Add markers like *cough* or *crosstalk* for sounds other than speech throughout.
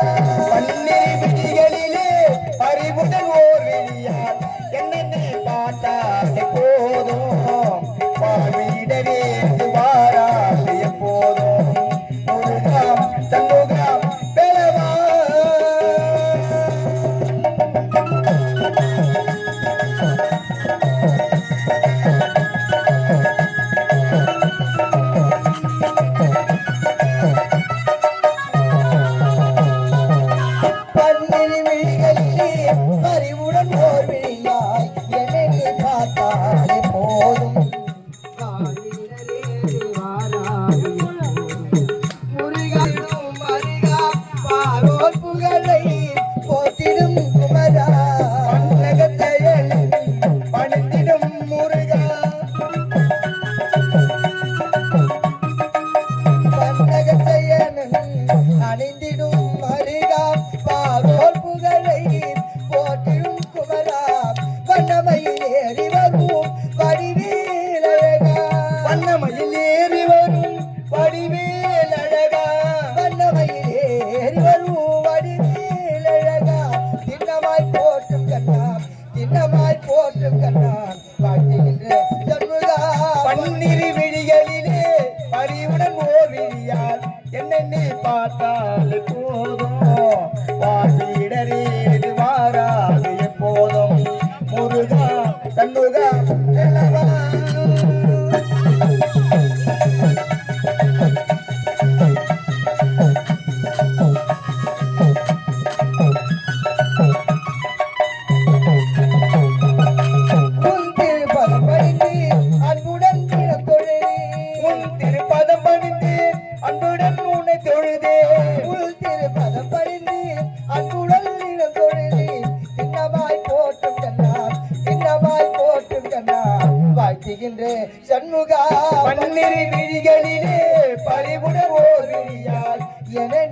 Yeah. *laughs* கண்ணாம் போட்டு போற்றும்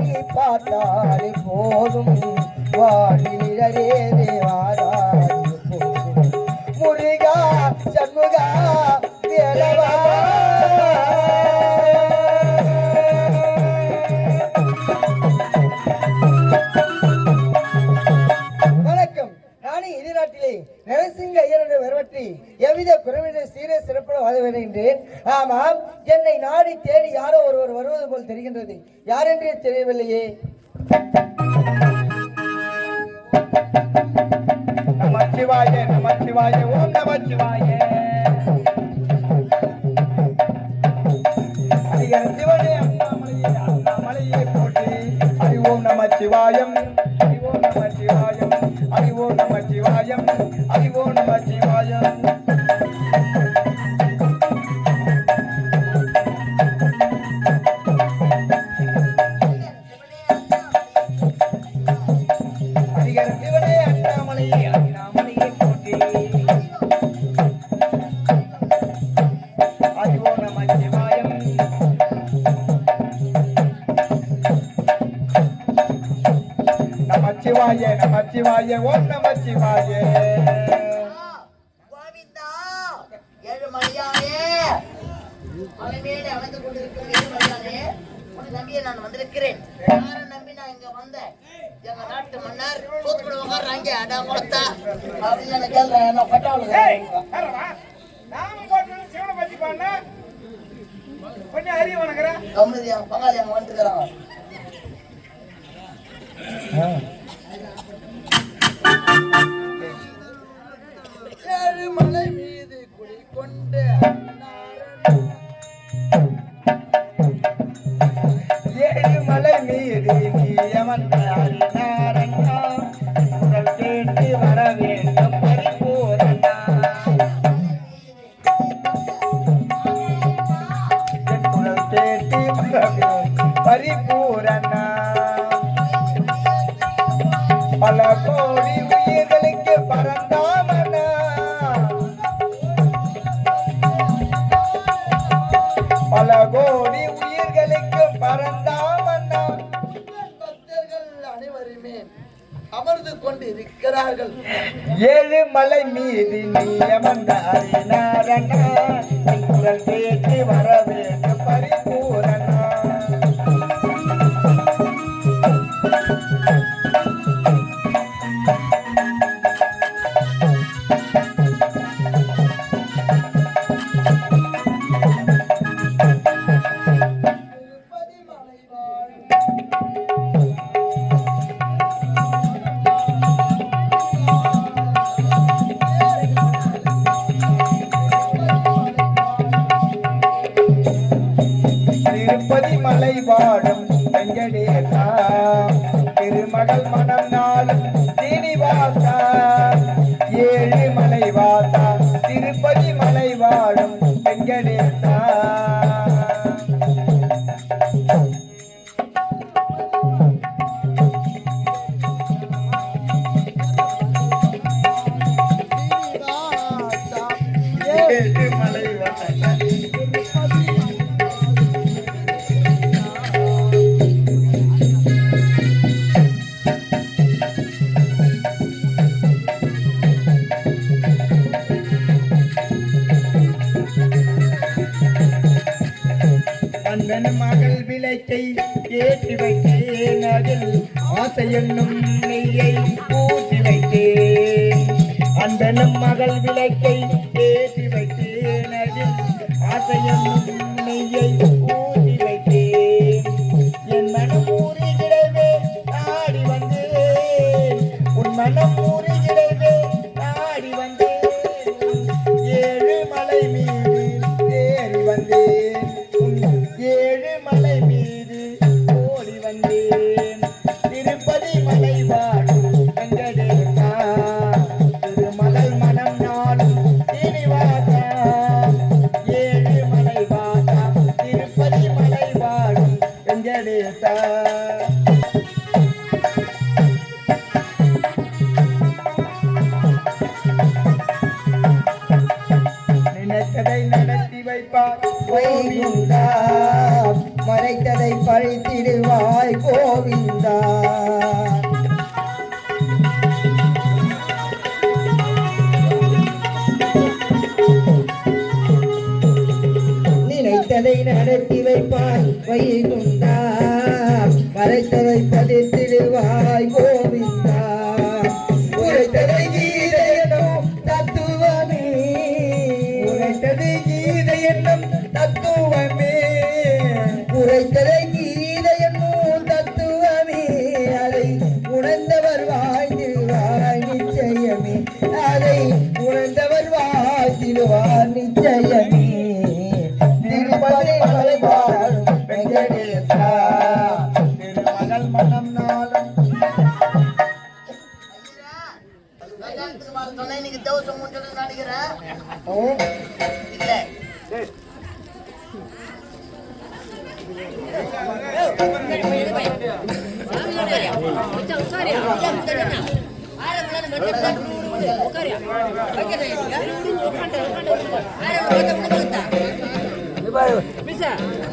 நீ பார்த்தாலே போதும். வாழிலரே தேவாராய் போதும். முருகா சண்முகா வேலவா எதிர்நாட்டிலே நரசிங்க ஐயருடைய எவ்வித குறைவினை சீர சிறப்புடன் வாழ வருகின்றேன் ஆமாம் என்னை நாடி தேடி யாரும் போல் தெரிகின்றது. யார் என்றே தெரியவில்லையே. நமச்சிவாய நமச்சிவாய ஓம் நமச்சிவாய. சிவனே அண்ணாமலையே அண்ணாமலையே போட்டி ஹரி ஓம் நமச்சிவாயம். ஓம் நமச்சிவாய கோவிந்தா ஏழு மலையானே மலை மேலே அமைந்து கொண்டிருக்கும் ஏழு மலையானே உன்னை நம்பியே நான் வந்திருக்கிறேன். யாரை நம்பி நான் இங்க வந்தேன்? எங்க நாட்டு மன்னர் தூத்துக்குடி உட்கார்றாங்க அடா கொடுத்தா. அப்படின்னு நான் கேள்றேன் பங்காளி அங்க வந்துருக்கிறாங்க பல கோடி உயிர்களுக்கு பரந்தாமனா. பல கோடி உயிர்களுக்கு பரந்தாமன்னா அனைவருமே அமர்ந்து கொண்டு இருக்கிறார்கள் ஏழு மலை மீது நீ அமர்ந்தாரினாரண்ணா என் திருமலை வாழும் வெங்கடேசா திருமகள் மனம் நாளும் சீனிவாசா. ஏழு மலை வாசா திருப்பதி மலை வாழும் வெங்கடேசா ஏழு என்னும் நெய்யை ஊற்றி வைத்தேன் அந்த நம் மகள் விளக்கை ஏற்றி வைத்தேன் அதில் ஆசை என்னும் நெய்யை நினைத்ததை நடத்தி வைப்பார் கோவிந்தா. மறைத்ததை பழித்திடுவாய் கோவிந்தா. நினைத்ததை நடத்தி வைப்பாய் வைகுந்தா மறைத்ததை பதித்திடுவாய் கோவிந்தா அவருடைய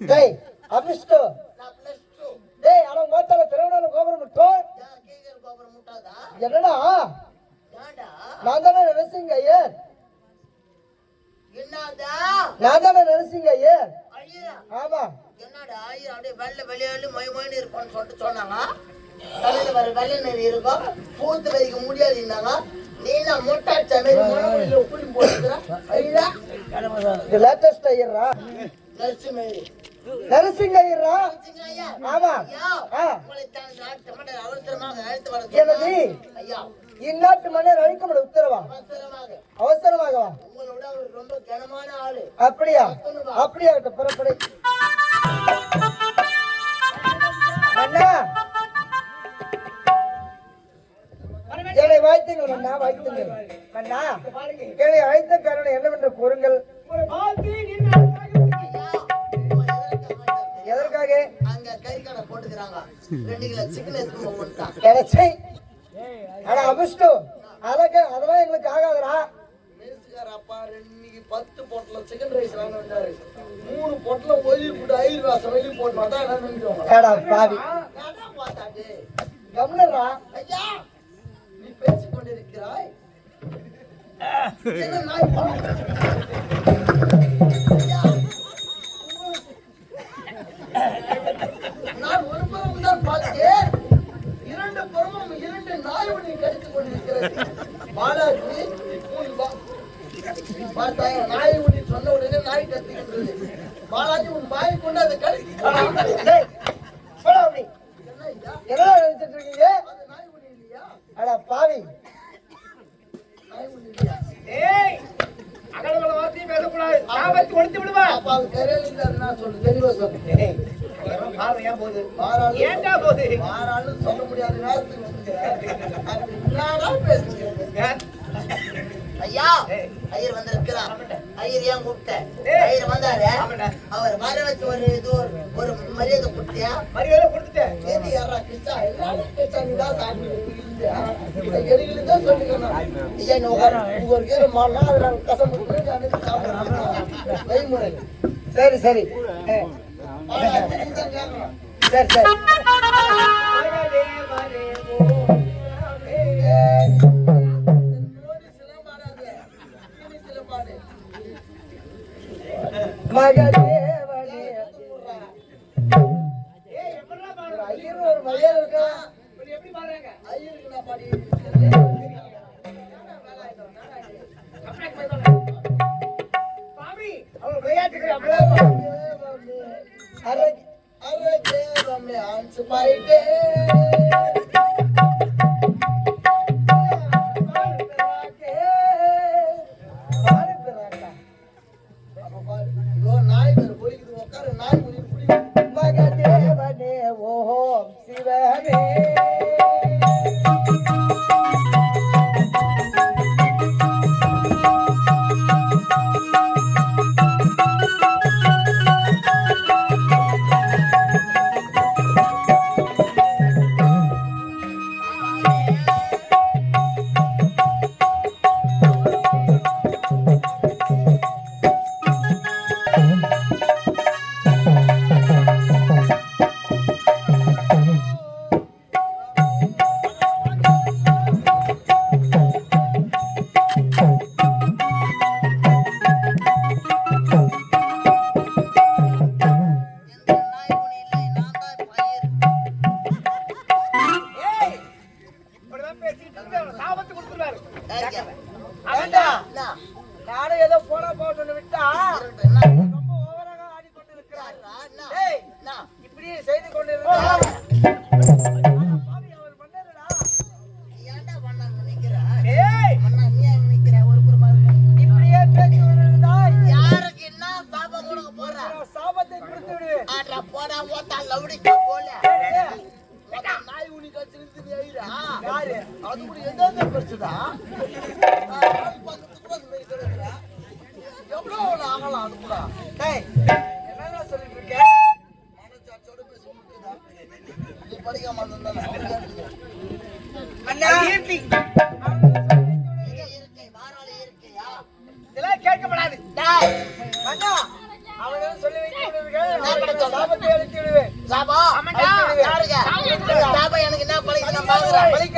டேய் டூ டேய் அவன் கோத்தால திருவண்ணாமலை கோபுரம் முட்டாதா என்னடா? நான் தானே நரசிங்க ஐயர். என்னடா நான் தானே நரசிங்க ஐயர். ஐயரா ஆமா. என்னடா ஐயர் அப்படியே வெள்ளை வெளியாளு மொய் மொய்னு இருப்பான்னு சொல்லிட்டு சொன்னாங்க. தலையில வர வெள்ளை நெறி இருக்கும் பூத்து வைக்க முடியாதுன்னாங்க நான் மொட்டை ஐயா இது லேட்டஸ்ட் ஐயர்ரா. நரசு மயிறு ஆமா. எனது இந்நாட்டு மன்னர் அழைக்கப்பட உத்தரவா? அவசரமாகவா? உங்களோட ரொம்ப கனமான ஆளு அப்படியா அப்படியாகட்டும் புறப்படு. அண்ணா. என்னை வாழ்த்துங்கள் அண்ணா வாழ்த்துங்கள். அண்ணா என்னை அழைத்த காரணம் என்னவென்று கூறுங்கள். சொல்றாங்க ரெண்டு கிலோ சிக்கன் எடுத்து போகணும் கிடைச்சி ஆனா அபிஷ்டம் அதெல்லாம் எங்களுக்கு ஆகாதுடா. அப்பா இன்னைக்கு பத்து பொட்டில் சிக்கன் ரைஸ் வாங்க மூணு பொட்டில் ஒயில் போட்டு ஐயர் வாசம் வெளியே போட்டு தான் என்ன நினைக்கிறோம் கம்னரா ஐயா நீ பேசிக் கொண்டிருக்கிறாய் என்ன நான் ஒரு பருவம் பார்த்தேன் இரண்டு பருவம் இரண்டு நாயுவனை கடித்துக் கொண்டிருக்கிறது. பாலாஜி பார்த்தாய் நாய் உன்னை சொன்ன உடனே நாய் கத்துக்கின்றது. பாலாஜி உன் வாயை கொண்டு அதை கடிச்சு என்ன எடுத்துட்டு இருக்கீங்க? அட பாவி. பேசக்கூடாது. ஆபத்து ஒழித்து விடுவா அப்ப அது தெரியல சொல்லு தெளிவா சொல்லு. பார்வையா போகுது? ஏண்டா போகுது? மாறாலும் சொல்ல முடியாத பேசுறேன் ஐயா ஐயர் வந்திருக்கிறார். ஐயர் ஏன் கூப்பிட்ட? ஐயர் வந்தாரு. அவர் வர வச்சு ஒரு இது ஒரு மரியாதை கொடுத்தியா? மரியாதை கொடுத்துட்டேன். சேர்த்து யாரா கிருஷ்ணா எல்லாரும் கிருஷ்ணன் தான் சாமி சரி சரி. சரி சரி fire. எனக்கு என்ன பழகி